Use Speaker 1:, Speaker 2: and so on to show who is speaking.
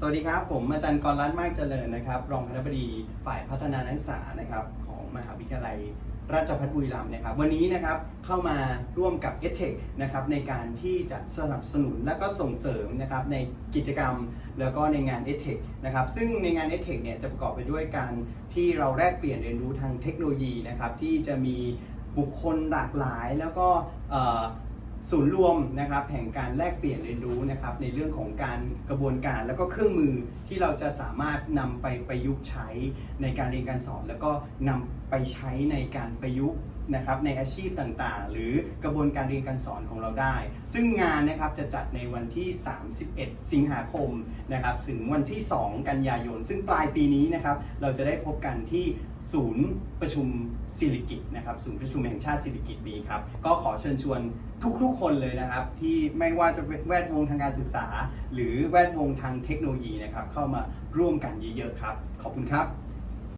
Speaker 1: สวัสดีครับ ผมอาจารย์กรรัตน์มากเจริญนะครับ รองคณบดีฝ่ายพัฒนานักศึกษานะครับของมหาวิทยาลัยราชภัฏบุรีรัมย์นะครับ วันนี้นะครับเข้ามาร่วมกับ e t e c h นะครับในการที่จะสนับสนุนและก็ส่งเสริมนะครับในกิจกรรมแล้วก็ในงาน e t e c h นะครับซึ่งในงาน e t e c h เนี่ยจะประกอบไปด้วยการที่เราแลกเปลี่ยนเรียนรู้ทางเทคโนโลยีนะครับที่จะมีบุคคลหลากหลายแล้วก็ ศูนย์รวมนะครับแห่งการแลกเปลี่ยนเรียนรู้นะครับในเรื่องของการกระบวนการแล้วก็เครื่องมือที่เราจะสามารถนำไปประยุกต์ใช้ในการเรียนการสอน แล้วก็นำไปใช้ในการประยุกต์นะครับในอาชีพต่างๆ หรือกระบวนการเรียนการสอนของเราได้ ซึ่งงานนะครับจะจัดในวันที่ 31 สิงหาคมนะครับถึงวันที่ 2 กันยายน ซึ่งปลายปีนี้นะครับเราจะได้พบกันที่ศูนย์ประชุมสิริกิตนะครับศูนย์ประชุมแห่งชาติสิริกิตนี้ครับก็ขอเชิญชวน ทุกๆคนเลยนะครับ ที่ไม่ว่าจะแวดวงทางการศึกษา หรือแวดวงทางเทคโนโลยีนะครับ เข้ามาร่วมกันเยอะๆครับ ขอบคุณครับ